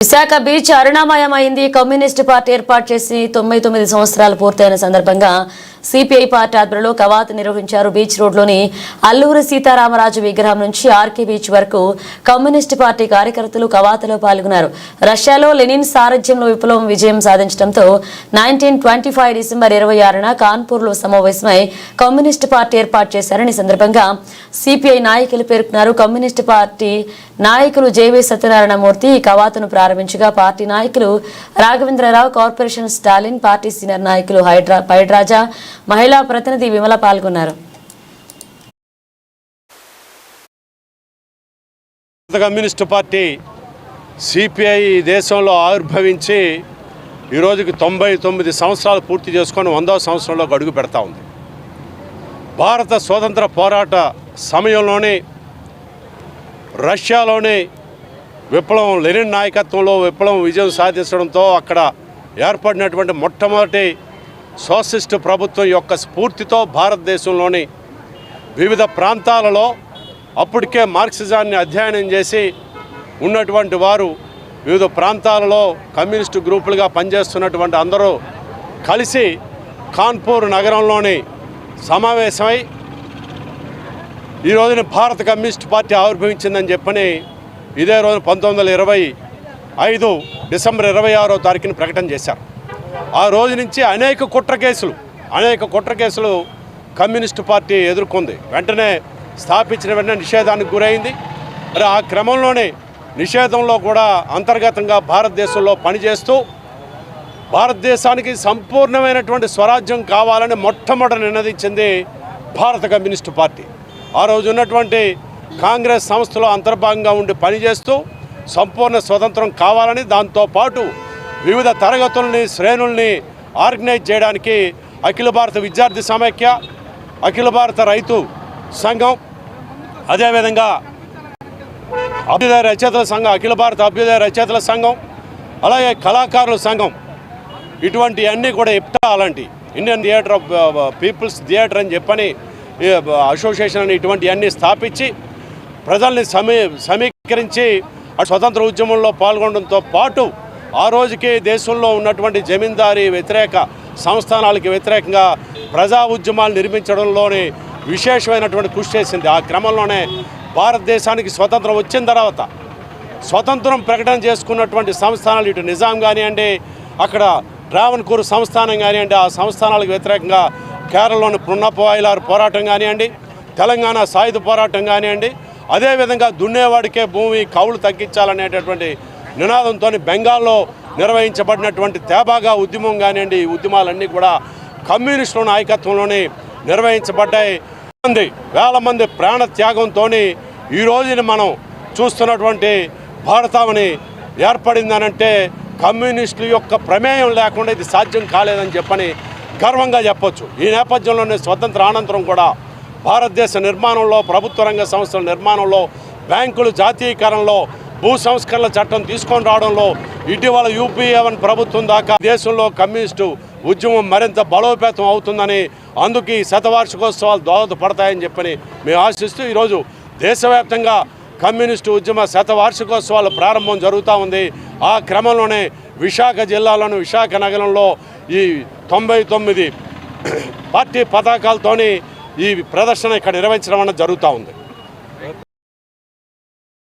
Visakha beach అరుణామయమైంది. Communist party ఏర్పాటు చేసి తొంభై తొమ్మిది సంవత్సరాలు పూర్తయిన సందర్భంగా సిపిఐ పార్టీ ఆధ్వర్యంలో కవాతు నిర్వహించారు బీచ్ రోడ్లోని అల్లూరి సీతారామరాజు విగ్రహం నుంచి ఆర్కే బీచ్ వరకు కమ్యూనిస్టు పార్టీ కార్యకర్తలు కవాతులో పాల్గొన్నారు. రష్యాలో లెనిన్ సారథ్యంలో విప్లవం విజయం సాధించడంతో నైన్టీన్ ట్వంటీ ఫైవ్ డిసెంబర్ ఇరవై ఆరున కాన్పూర్లో సమావేశమై కమ్యూనిస్టు పార్టీ ఏర్పాటు చేశారని సందర్భంగా సిపిఐ నాయకులు పేర్కొన్నారు. కమ్యూనిస్టు పార్టీ నాయకులు జేవీ సత్యనారాయణ మూర్తి ఈ కవాతును ప్రారంభించగా పార్టీ నాయకులు Raghavendra Rao corporation Stalin party senior నాయకులు హైడ్రా పైడ్రాజా మహిళా ప్రతినిధి విమల పాల్గొన్నారు. కమ్యూనిస్టు పార్టీ సిపిఐ దేశంలో ఆవిర్భవించి ఈరోజుకి తొంభై తొమ్మిది సంవత్సరాలు పూర్తి చేసుకొని వందో సంవత్సరంలో అడుగు పెడతా ఉంది. భారత స్వాతంత్ర పోరాట సమయంలోనే రష్యాలోని విప్లవం లెనిన్ నాయకత్వంలో విప్లవం విజయం సాధించడంతో అక్కడ ఏర్పడినటువంటి మొట్టమొదటి సోషలిస్ట్ ప్రభుత్వం యొక్క స్ఫూర్తితో భారతదేశంలోని వివిధ ప్రాంతాలలో అప్పటికే మార్క్సిజాన్ని అధ్యయనం చేసి ఉన్నటువంటి వారు వివిధ ప్రాంతాలలో కమ్యూనిస్టు గ్రూపులుగా పనిచేస్తున్నటువంటి అందరూ కలిసి కాన్పూర్ నగరంలోని సమావేశమై ఈ రోజున భారత కమ్యూనిస్ట్ పార్టీ ఆవిర్భవించిందని చెప్పని ఇదే రోజు పంతొమ్మిది వందల ఇరవై ఐదు డిసెంబర్ ఇరవై ఆరో తారీఖున ప్రకటన చేశారు. ఆ రోజు నుంచి అనేక కుట్ర కేసులు అనేక కుట్ర కేసులు కమ్యూనిస్టు పార్టీ ఎదుర్కొంది. వెంటనే స్థాపించిన వెంటనే నిషేధానికి గురైంది. మరి ఆ క్రమంలోనే నిషేధంలో కూడా అంతర్గతంగా భారతదేశంలో పనిచేస్తూ భారతదేశానికి సంపూర్ణమైనటువంటి స్వరాజ్యం కావాలని మొట్టమొదటి నినదించింది భారత కమ్యూనిస్టు పార్టీ. ఆ రోజు ఉన్నటువంటి కాంగ్రెస్ సంస్థలో అంతర్భాగంగా ఉండి పనిచేస్తూ సంపూర్ణ స్వతంత్రం కావాలని దాంతోపాటు వివిధ తరగతుల్ని శ్రేణుల్ని ఆర్గనైజ్ చేయడానికి అఖిల భారత విద్యార్థి సమాఖ్య అఖిల భారత రైతు సంఘం అదేవిధంగా అభ్యుదయ రచయితల సంఘం అఖిల భారత అభ్యుదయ రచయితల సంఘం అలాగే కళాకారుల సంఘం. ఇటువంటి అన్నీ కూడా ఇప్తా అలాంటి Indian theatre of people's theatre అని చెప్పని అసోసియేషన్ అని ఇటువంటివన్నీ స్థాపించి ప్రజల్ని సమీ సమీకరించి ఆ స్వతంత్ర ఉద్యమంలో పాల్గొనడంతో పాటు ఆ రోజుకి దేశంలో ఉన్నటువంటి జమీందారీ వ్యతిరేక సంస్థానాలకి వ్యతిరేకంగా ప్రజా ఉద్యమాలు నిర్మించడంలోనే విశేషమైనటువంటి కృషి చేసింది. ఆ క్రమంలోనే భారతదేశానికి స్వతంత్రం వచ్చిన తర్వాత స్వతంత్రం ప్రకటన చేసుకున్నటువంటి సంస్థానాలు ఇటు నిజాం కానివ్వండి అక్కడ రావణకూరు సంస్థానం కానివ్వండి ఆ సంస్థానాలకు వ్యతిరేకంగా కేరళలోని పున్నపోయిలారు పోరాటం కానివ్వండి తెలంగాణ సాయుధ పోరాటం కానివ్వండి అదేవిధంగా దున్నేవాడికే భూమి కౌలు తగ్గించాలనేటటువంటి నినాదంతో బెంగాల్లో నిర్వహించబడినటువంటి తేబాగా ఉద్యమం కానివ్వండి ఈ ఉద్యమాలన్నీ కూడా కమ్యూనిస్టుల నాయకత్వంలోనే నిర్వహించబడ్డాయి. మంది వేల మంది ప్రాణ త్యాగంతో ఈ రోజుని మనం చూస్తున్నటువంటి భారతావని ఏర్పడిందనంటే కమ్యూనిస్టుల యొక్క ప్రమేయం లేకుండా ఇది సాధ్యం కాలేదని చెప్పని గర్వంగా చెప్పొచ్చు. ఈ నేపథ్యంలోనే స్వతంత్ర అనంతరం కూడా భారతదేశ నిర్మాణంలో ప్రభుత్వ రంగ సంస్థల నిర్మాణంలో బ్యాంకులు జాతీయకరణలో భూ సంస్కరణల చట్టం తీసుకొని రావడంలో ఇటీవల యూపీఏవన్ ప్రభుత్వం దాకా దేశంలో కమ్యూనిస్టు ఉద్యమం మరింత బలోపేతం అవుతుందని అందుకు ఈ శతవార్షికోత్సవాలు దోహదపడతాయని చెప్పని మేము ఆశిస్తూ ఈరోజు దేశవ్యాప్తంగా కమ్యూనిస్టు ఉద్యమ శతవార్షికోత్సవాలు ప్రారంభం జరుగుతూ ఉంది. ఆ క్రమంలోనే విశాఖ జిల్లాలోని విశాఖ నగరంలో ఈ తొంభై తొమ్మిది పార్టీ పతాకాలతోని ఈ ప్రదర్శన ఇక్కడ నిర్వహించడం అన్నది జరుగుతూ ఉంది.